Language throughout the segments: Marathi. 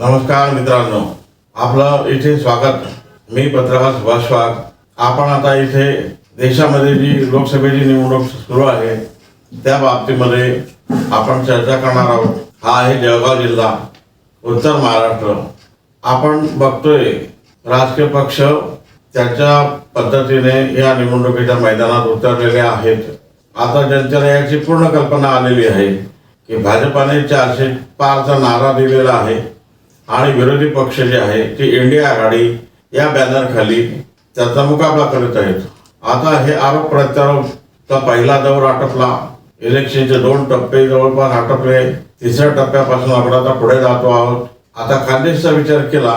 नमस्कार मित्रांनो. आपलं इथे स्वागत. मी पत्रकार सुभाष वाघ आपण आता इथे देशामध्ये जी लोकसभेची निवडणूक सुरू आहे त्या बाबतीमध्ये आपण चर्चा करणार आहोत. हा आहे जळगाव जिल्हा उत्तर महाराष्ट्र. आपण बघतोय राजकीय पक्ष त्याच्या पद्धतीने या निवडणुकीच्या मैदानात उतरलेले आहेत. आता जनतेला याची पूर्ण कल्पना आलेली आहे की भाजपाने चारशे पारचा नारा दिलेला आहे. आणि विरोधी पक्ष जे आहे ते इंडिया आघाडी या बॅनर खाली त्याचा मुकाबला करत आहेत. आता हे आरोप प्रत्यारोपचा पहिला दौर आटपला. इलेक्शनचे दोन टप्पे जवळपास आटपले. तिसऱ्या टप्प्यापासून आपण आता पुढे जातो आहोत. आता खानदेशचा विचार केला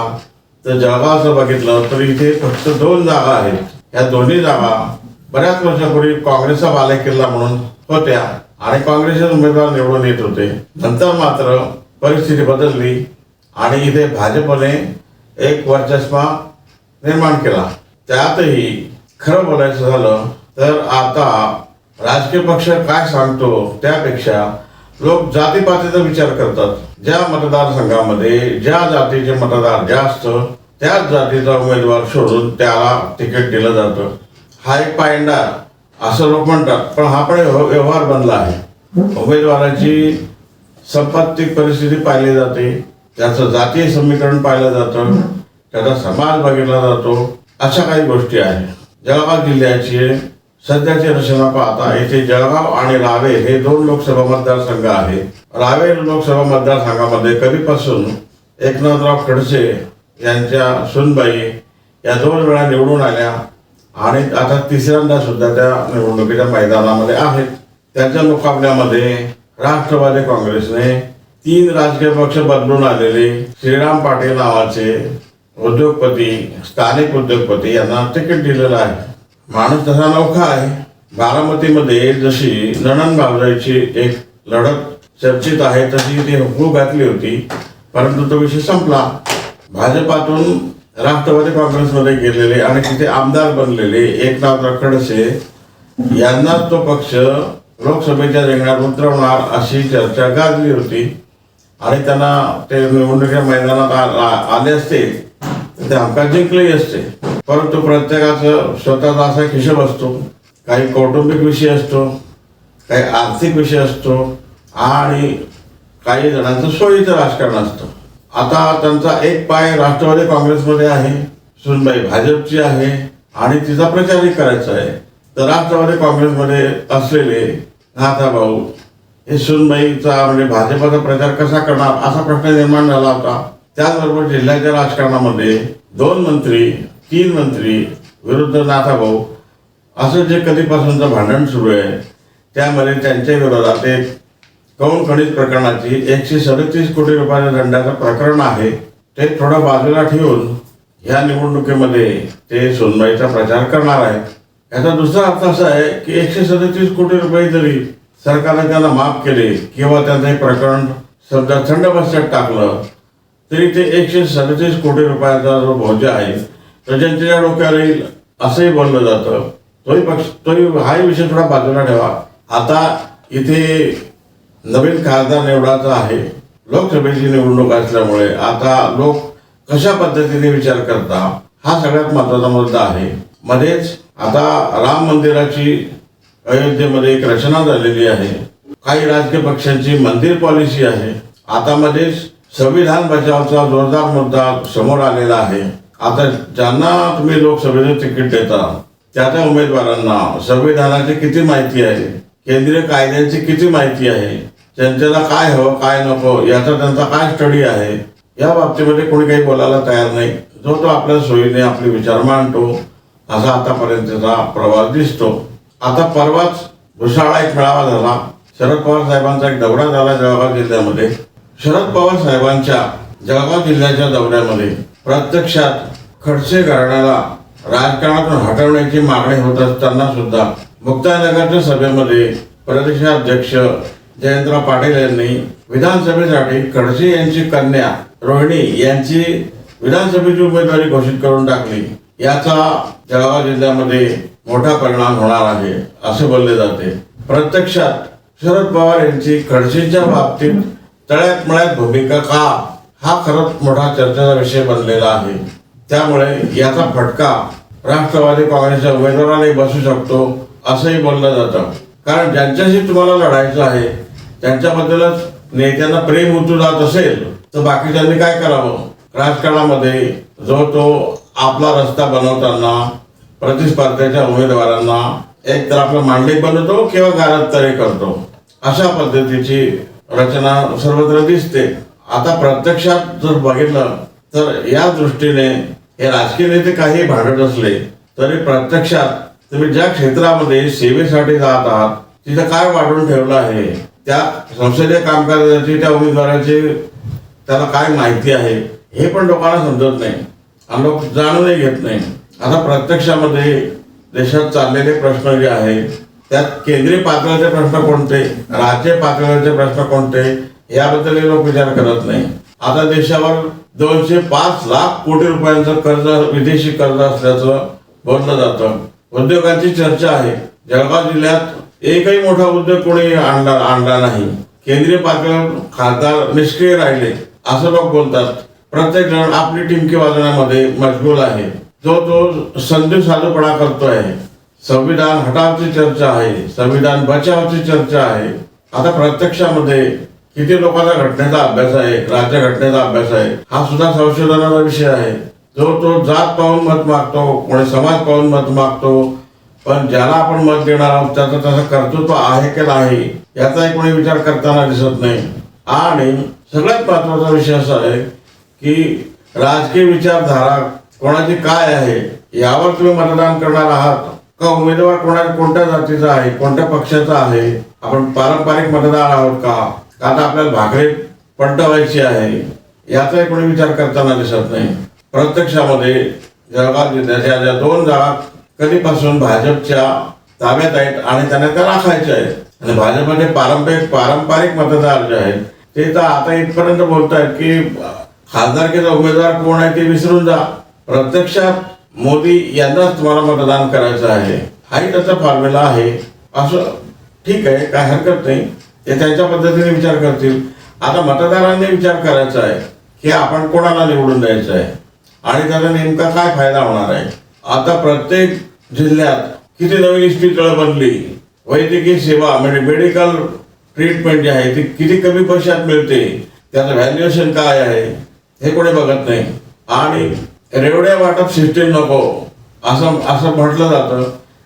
तर जळगावचं बघितलं तर इथे फक्त दोन जागा आहेत. या दोन्ही जागा बऱ्याच वर्षापूर्वी काँग्रेसचा बालेकिल्ला म्हणून होत्या. आणि काँग्रेसचे उमेदवार निवडून येत होते. नंतर मात्र परिस्थिती बदलली. आणि इथे भाजपने एक वर्चस्वा निर्माण केला. त्यातही खरं बोलायचं झालं तर आता राजकीय पक्ष काय सांगतो त्यापेक्षा लोक जातीपातीचा विचार करतात. ज्या मतदारसंघामध्ये ज्या जातीचे मतदार जास्त त्याच जातीचा उमेदवार शोधून त्याला तिकीट दिलं जातं. हा एक पायंडा असं लोक म्हणतात पण हा पण व्यवहार बनला आहे. उमेदवाराची संपत्ती परिस्थिती पाहिली जाते. त्याचं जातीय समीकरण पाहिलं जातं त्याचा समाज बघितला जातो अशा काही गोष्टी आहेत. जळगाव जिल्ह्याची सध्याची रचना पाहता येथे जळगाव आणि रावे हे दोन लोकसभा मतदारसंघ आहेत. रावे लोकसभा मतदारसंघामध्ये कधीपासून एकनाथराव खडसे यांच्या सुनबाई या दोन वेळा निवडून आल्या आणि आता तिसऱ्यांदा सुद्धा त्या निवडणुकीच्या मैदानामध्ये आहेत. त्यांच्या मुकाबल्यामध्ये राष्ट्रवादी काँग्रेसने तीन राजकीय पक्ष बदलून आलेले श्रीराम पाटील नावाचे उद्योगपती स्थानिक उद्योगपती यांना तिकीट दिलेलं आहे. माणूस तसा नौखा आहे. बारामतीमध्ये जशी नणन बाबरायची एक लढत चर्चित आहे तशी ती हुकू घातली होती परंतु तो विषय संपला. भाजपातून राष्ट्रवादी काँग्रेसमध्ये गेलेले आणि तिथे आमदार बनलेले एकनाथ खडसे यांना तो पक्ष लोकसभेच्या रिंगणात उतरवणार अशी चर्चा गाजली होती. आणि त्यांना ते निवडणुकीच्या मैदानात आ- आले असते तर ते हक्कात जिंकलेही असते. परंतु प्रत्येकाचं स्वतःचा असा एक हिशोब असतो काही कौटुंबिक विषय असतो काही आर्थिक विषय असतो आणि काही जणांचं सोयीचं राजकारण असतं. आता त्यांचा एक पाय राष्ट्रवादी काँग्रेसमध्ये आहे सुनबाई भाजपची आहे आणि तिचा प्रचारही करायचा आहे. तर राष्ट्रवादी काँग्रेसमध्ये असलेले नाथाभाऊ हे सुनबाईचा म्हणजे भाजपाचा प्रचार कसा करणार असा प्रश्न निर्माण झाला होता. त्याचबरोबर जिल्ह्याच्या राजकारणामध्ये दोन मंत्री तीन मंत्री विरुद्ध नाथाभाऊ असं जे कधीपासूनचं भांडण सुरू आहे त्यामध्ये त्यांच्या विरोधात एक कौन खनिज प्रकरणाची एकशे सदतीस कोटी रुपयाच्या दंडाचं प्रकरण आहे. ते थोडं बाजूला ठेवून ह्या निवडणुकीमध्ये ते सोनबाईचा प्रचार करणार आहेत. याचा दुसरा अर्थ असा आहे की एकशे सदतीस कोटी रुपये जरी सरकारने त्यांना माफ केले किंवा त्यांचं हे प्रकरण समजा थंड बस्त्यात टाकलं तरी ते एकशे सदतीस कोटी रुपयाचा जो भोज्य आहे तो जनतेच्या डोक्यावर येईल असंही बोललं जातं. तोही पक्ष तोही हाही विषय थोडा बाजूला ठेवा. आता इथे नवीन खासदार निवडायचा आहे. लोकसभेची निवडणूक असल्यामुळे आता लोक कशा पद्धतीने विचार करता हा सगळ्यात महत्त्वाचा मुद्दा आहे. मध्येच आता राम मंदिराची अयोध्येमध्ये एक रचना झालेली आहे. काही राजकीय पक्षांची मंदिर पॉलिसी आहे. आता मध्ये संविधान बचावचा जोरदार मुद्दा समोर आलेला आहे. आता ज्यांना तुम्ही लोकसभेचं तिकीट देता त्या त्या उमेदवारांना संविधानाची किती माहिती आहे? केंद्रीय कायद्यांची किती माहिती आहे? जनतेला काय हवं काय नको याचा त्यांचा काय स्टडी आहे? या बाबतीमध्ये कोणी काही बोलायला तयार नाही. जो तो आपल्या सोयीने आपले विचार मांडतो असा आतापर्यंतचा प्रवास दिसतो. आता परवाच भुसाळा एक मेळावा झाला. शरद पवार साहेबांचा एक दौरा झाला जळगाव जिल्ह्यामध्ये. शरद पवार साहेबांच्या जळगाव जिल्ह्याच्या दौऱ्यामध्ये प्रत्यक्षात खडसे घराण्याला राजकारणातून हटवण्याची मागणी होत असताना सुद्धा मुक्तानगरच्या सभेमध्ये प्रदेशाध्यक्ष जयंतराव पाटील यांनी विधानसभेसाठी खडसे यांची कन्या रोहिणी यांची विधानसभेची उमेदवारी घोषित करून टाकली. याचा जळगाव जिल्ह्यामध्ये मोठा परिणाम होणार आहे असे बोलले जाते. प्रत्यक्षात शरद पवार यांची खडसेच्या बाबतीत तळ्यात मळ्यात भूमिका का? हा खरंच मोठा चर्चेचा विषय बनलेला आहे. त्यामुळे याचा फटका राष्ट्रवादी काँग्रेसच्या उमेदवारालाही बसू शकतो असंही बोललं जातं. कारण ज्यांच्याशी तुम्हाला लढायचं आहे त्यांच्याबद्दलच नेत्यांना प्रेम उतू जात असेल तर बाकीच्यांनी काय करावं? राजकारणामध्ये जो तो आपला रस्ता बनवताना प्रतिस्पर्धेच्या उमेदवारांना एक तर आपलं मांडलिक बनवतो किंवा गारद करतो. अशा पद्धतीची रचना सर्वत्र दिसते. आता प्रत्यक्षात जर बघितलं तर या दृष्टीने हे राजकीय नेते काही भांडत असले तरी प्रत्यक्षात तुम्ही ज्या क्षेत्रामध्ये सेवेसाठी जात आहात तिथं काय वाढवून ठेवलं आहे? त्या संसदीय कामकाजाची त्या उमेदवाराची त्याला काय माहिती आहे? हे पण लोकांना समजत नाही. आणि लोक जाणूनही घेत नाही. आता प्रत्यक्षामध्ये देशात चाललेले प्रश्न जे आहे त्यात केंद्रीय पातळीचे प्रश्न कोणते राज्य पातळीचे प्रश्न कोणते याबद्दल लोक विचार करत नाही. आता देशावर दोनशे पाच लाख कोटी रुपयांचं कर्ज विदेशी कर्ज असल्याचं बोललं जातं. उद्योगांची चर्चा आहे. जळगाव जिल्ह्यात एकही मोठा उद्योग कोणी आणला आणला नाही. केंद्रीय पातळीवर खासदार निष्क्रिय राहिले असं लोक बोलतात. प्रत्येक जण आपली टिमकी वाजवण्यामध्ये मजबूर आहे. जो तो संधी साधूपणा करतोय संविधान हटावची चर्चा आहे संविधान बचावची चर्चा आहे आता प्रत्यक्षामध्ये किती लोकांचा घटनेचा अभ्यास आहे राज्य घटनेचा अभ्यास आहे हा सुद्धा संशोधनाचा विषय आहे. जो तो जात पाहून मत मागतो कोणी समाज पाहून मत मागतो पण ज्याला आपण मत देणार आहोत त्याचं त्याचं कर्तृत्व आहे की नाही याचाही कोणी विचार करताना दिसत नाही. आणि सगळ्यात महत्त्वाचा विषय असा आहे की राजकीय विचारधारा कोणाची काय आहे यावर तुम्ही मतदान करणार आहात. का उमेदवार कोणाच्या कोणत्या जातीचा आहे कोणत्या पक्षाचा आहे? आपण पारंपरिक मतदार आहोत का? का आता आपल्याला भाकरी पलटवायची आहे? याचाही कोणी विचार करताना दिसत नाही. प्रत्यक्षामध्ये जळगाव जिल्ह्याच्या ज्या दोन जागा कधीपासून भाजपच्या ताब्यात आहेत आणि त्यांना त्या राखायच्या आहेत. आणि भाजपचे पारंपरिक पारंपरिक मतदार जे आहेत ते तर आता इथपर्यंत बोलतायत की खासदारकीचा उमेदवार कोण आहे ते विसरून जा. प्रत्यक्षात मोदी यांनाच तुम्हाला मतदान करायचं आहे. हाही त्याचा फॉर्म्युला आहे. असं ठीक आहे काय हरकत नाही. ते त्यांच्या पद्धतीने विचार करतील. आता मतदारांनी विचार करायचा आहे की आपण कोणाला निवडून द्यायचं आहे? आणि त्याचा नेमका काय फायदा होणार आहे? आता प्रत्येक जिल्ह्यात किती नवीन इस्पितळं बनली? वैद्यकीय सेवा म्हणजे मेडिकल ट्रीटमेंट जी आहे ती किती कमी पैशात मिळते? त्याचं व्हॅल्युएशन काय आहे? हे कोणी बघत नाही. आणि रेवड्या वाटप सिस्टीम नको. असं असं म्हटलं जातं.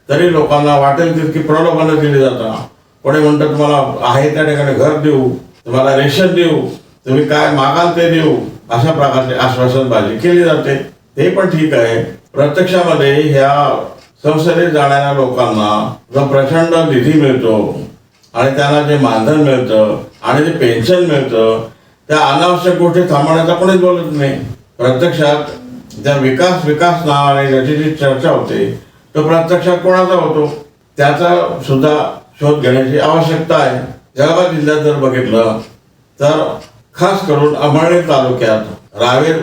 तरी लोकांना वाटेल तितकी प्रलोभनं दिली जातात कोणी म्हणतं तुम्हाला आहे त्या ठिकाणी घर देऊ. तुम्हाला रेशन देऊ. तुम्ही काय मागाल ते देऊ. अशा प्रकारची आश्वासनबाजी केली जाते. ते पण ठीक आहे. प्रत्यक्षामध्ये ह्या संसदेत जाणाऱ्या लोकांना जो प्रचंड निधी मिळतो आणि त्यांना जे मानधन मिळतं आणि जे पेन्शन मिळतं त्या अनावश्यक गोष्टी थांबवण्याचा कोणीच बोलत नाही. प्रत्यक्षात ज्या विकास विकास नावाने ज्याची जी चर्चा होते तो प्रत्यक्षात कोणाचा होतो? त्याचा सुद्धा शोध घेण्याची आवश्यकता आहे. जळगाव जिल्ह्यात जर बघितलं तर खास करून अमळनेर तालुक्यात रावेर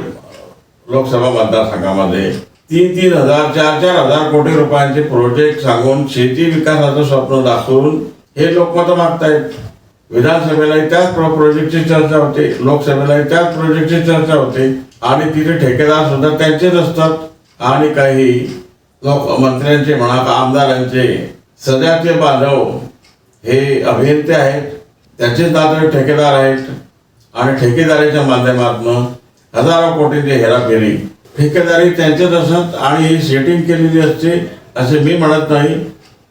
लोकसभा मतदारसंघामध्ये तीन तीन हजार चार चार हजार कोटी रुपयांचे प्रोजेक्ट सांगून शेती विकासाचं स्वप्न दाखवून हे लोक मतं मागतायत. विधानसभेलाही त्याच प्रोजेक्टची चर्चा होते लोकसभेलाही त्याच प्रोजेक्टची चर्चा होते. आणि तिथे ठेकेदार सुद्धा त्यांचेच असतात. आणि काही लोक मंत्र्यांचे म्हणा का आमदारांचे सध्याचे बांधव हे अभियंते आहेत. त्याचेच नाते ठेकेदार आहेत. आणि ठेकेदारीच्या माध्यमातून हजारो कोटींची हेराफेरी. ठेकेदारी त्यांचेच असत आणि ही सेटिंग केलेली असते असे मी म्हणत नाही.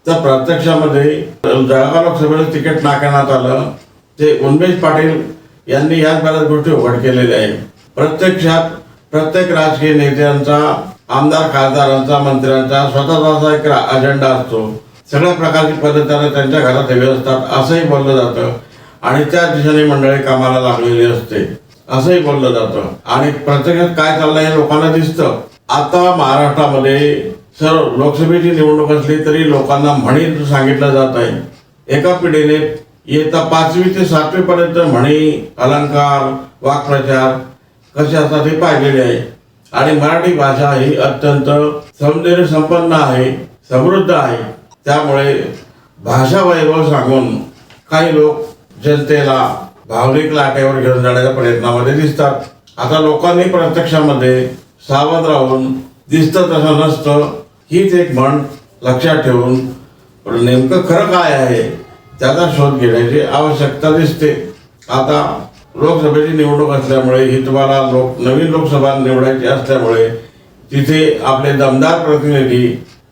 तर प्रत्यक्षामध्ये जळगाव लोकसभेचं तिकीट नाकारण्यात आलं. ते उन्मेश पाटील यांनी याच बऱ्याच गोष्टी उघड केलेल्या आहेत. प्रत्यक्षात प्रत्येक राजकीय नेत्यांचा आमदार खासदारांचा मंत्र्यांचा स्वतःचा एक अजेंडा असतो. सगळ्या प्रकारची पद्धतीने त्यांच्या घरात हवे असतात असंही बोललं जातं. आणि त्या दिशेने मंडळी कामाला लागलेली असते. असंही बोललं जातं. आणि प्रत्यक्षात काय चाललंय हे लोकांना दिसतं. आता महाराष्ट्रामध्ये सर्व लोकसभेची निवडणूक असली तरी लोकांना म्हणी सांगितलं जात आहे. एका पिढीने येता पाचवी ते सातवी पर्यंत म्हणी अलंकार वाक्प्रचार कसे असतात हे पाहिलेले आहे? आणि मराठी भाषा ही अत्यंत सौंदर्य संपन्न आहे समृद्ध आहे. त्यामुळे भाषा वैभव सांगून काही लोक जनतेला भावनिक लाटेवर घेऊन जाण्याच्या प्रयत्नामध्ये दिसतात. आता लोकांनी प्रत्यक्षामध्ये सावध राहून दिसतं तसं नसतं हीच एक म्हण लक्षात ठेवून नेमकं खरं काय आहे त्याचा शोध घेण्याची आवश्यकता दिसते. आता लोकसभेची निवडणूक असल्यामुळे ही तुम्हाला लोक नवीन लोकसभा निवडायची असल्यामुळे तिथे आपले दमदार प्रतिनिधी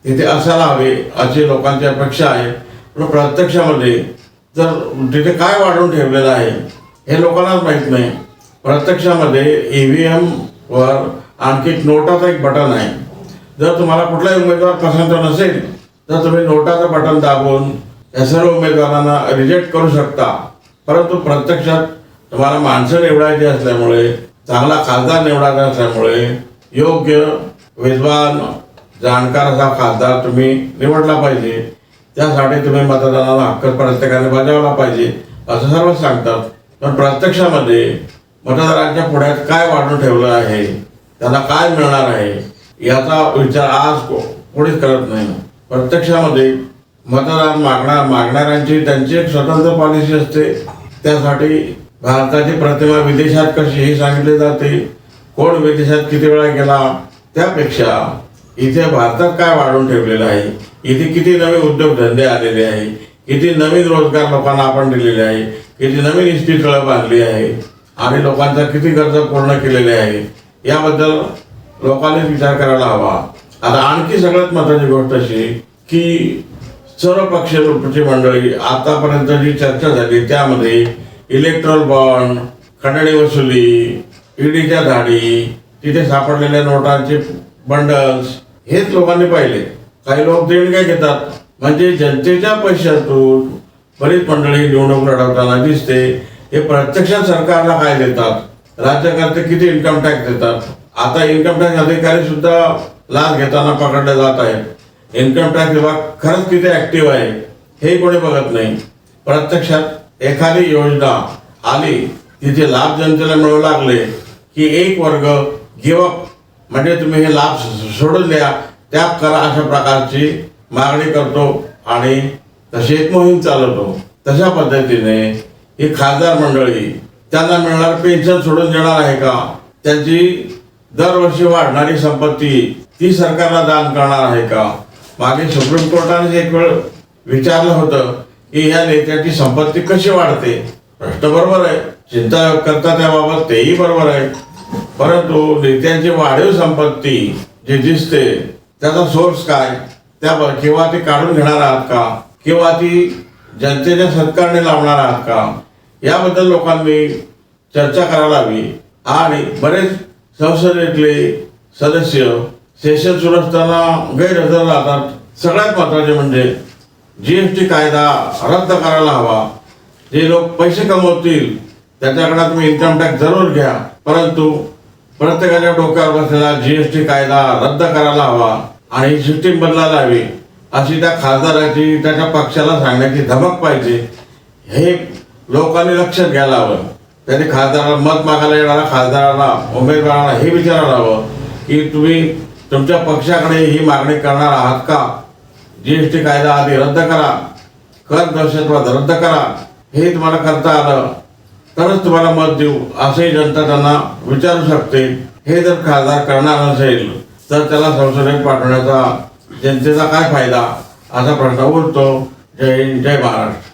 तिथे असायला हवे अशी लोकांची अपेक्षा आहे. पण प्रत्यक्षामध्ये जर तिथे काय वाढवून ठेवलेलं आहे हे लोकांनाच माहीत नाही. प्रत्यक्षामध्ये ई व्ही एमवर आणखी एक नोटाचं एक बटन आहे. जर तुम्हाला कुठलाही उमेदवार पसंत नसेल तर तुम्ही नोटाचं बटन दाबून या सर्व उमेदवारांना रिजेक्ट करू शकता. परंतु प्रत्यक्षात तुम्हाला माणसं निवडायची असल्यामुळे चांगला खासदार निवडायचा असल्यामुळे योग्य विद्वान जाणकार असा खासदार तुम्ही निवडला पाहिजे. त्यासाठी तुम्ही मतदानाला हक्क प्रत्येकाने बजावला पाहिजे असं सर्व सांगतात. पण प्रत्यक्षामध्ये मतदारांच्या पुढ्यात काय वाढून ठेवलं आहे त्यांना काय मिळणार आहे याचा विचार आज को- कोणीच करत नाही. प्रत्यक्षामध्ये मतदान मागणार मागणाऱ्यांची त्यांची एक स्वतंत्र पॉलिसी असते. त्यासाठी भारताची प्रतिमा विदेशात कशी हे सांगितले जाते? कोण विदेशात किती वेळा गेला? त्यापेक्षा इथे भारतात काय वाढवून ठेवलेलं आहे? इथे किती नवे उद्योगधंदे आलेले आहे? किती नवीन रोजगार लोकांना आपण दिलेले आहे? किती नवीन इस्पितळं बांधली आहे? आणि लोकांच्या किती गरजा पूर्ण केलेल्या आहे? याबद्दल लोकांनी विचार करायला हवा. आता आणखी सगळ्यात महत्वाची गोष्ट अशी की सर्व पक्षाची मंडळी आतापर्यंत जी चर्चा झाली त्यामध्ये इलेक्ट्रॉल बॉन्ड खंडणी वसुली ईडीच्या धाडी तिथे सापडलेल्या नोटांचे बंडल्स हेच लोकांनी पाहिले. काही लोक देणग्या घेतात? म्हणजे जनतेच्या पैशातून बरीच मंडळी निवडणूक लढवताना दिसते. हे प्रत्यक्षात सरकारला काय देतात? राज्यकर्ते किती इन्कम टॅक्स देतात? आता इन्कम टॅक्स अधिकारी सुद्धा लाच घेताना पकडले जात आहेत. इन्कम टॅक्स विभाग खरंच किती ऍक्टिव्ह आहे हे कोणी बघत नाही. प्रत्यक्षात एखादी योजना आली तिथे लाभ जनतेला मिळू लागले की एक वर्ग गिवअप म्हणजे तुम्ही हे लाभ सोडून द्या त्याग करा अशा प्रकारची मागणी करतो आणि तशी एक मोहीम चालवतो. तशा पद्धतीने ही खासदार मंडळी त्यांना मिळणार पेन्शन सोडून देणार आहे का? त्यांची दरवर्षी वाढणारी संपत्ती ती सरकारला दान करणार आहे का? मागे सुप्रीम कोर्टाने एक वेळ विचारलं होतं की या नेत्याची संपत्ती कशी वाढते? प्रश्न बरोबर आहे. चिंता करता त्याबाबत तेही बरोबर आहे. परंतु नेत्यांची वाढीव संपत्ती जी दिसते त्याचा सोर्स काय? त्या किंवा ती काढून घेणार आहात का? किंवा ती जनतेच्या सत्कारने लावणार आहात का? याबद्दल लोकांनी चर्चा करायला हवी. आणि बरेच संसदेतले सदस्य सेशन सुरू असताना गैरहजर राहतात. सगळ्यात महत्त्वाचे म्हणजे जीएसटी कायदा रद्द करायला हवा. जे लोक पैसे कमवतील त्याच्याकडे तुम्ही इन्कम टॅक्स जरूर घ्या. परंतु प्रत्येकाच्या डोक्यावर बसलेला जीएसटी कायदा रद्द करायला हवा आणि सिस्टीम बदलायला हवी अशी त्या खासदाराची त्याच्या पक्षाला सांगण्याची धमक पाहिजे हे लोकांनी लक्षात घ्यायला हवं. त्यांनी खासदाराला मत मागायला येणाऱ्या खासदाराला उमेदवाराला हे विचारायला हवं की तुम्ही तुमच्या पक्षाकडे ही मागणी करणार आहात का? जीएसटी कायदा आधी रद्द करा. कर दहशतवाद रद्द करा. हे तुम्हाला करता आलं तरच तुम्हाला मत देऊ असंही जनता त्यांना विचारू शकते. हे जर खासदार करणार नसेल तर त्याला संसदेत पाठवण्याचा जनतेचा काय फायदा? असा प्रश्न उरतो जय हिंद जय महाराष्ट्र.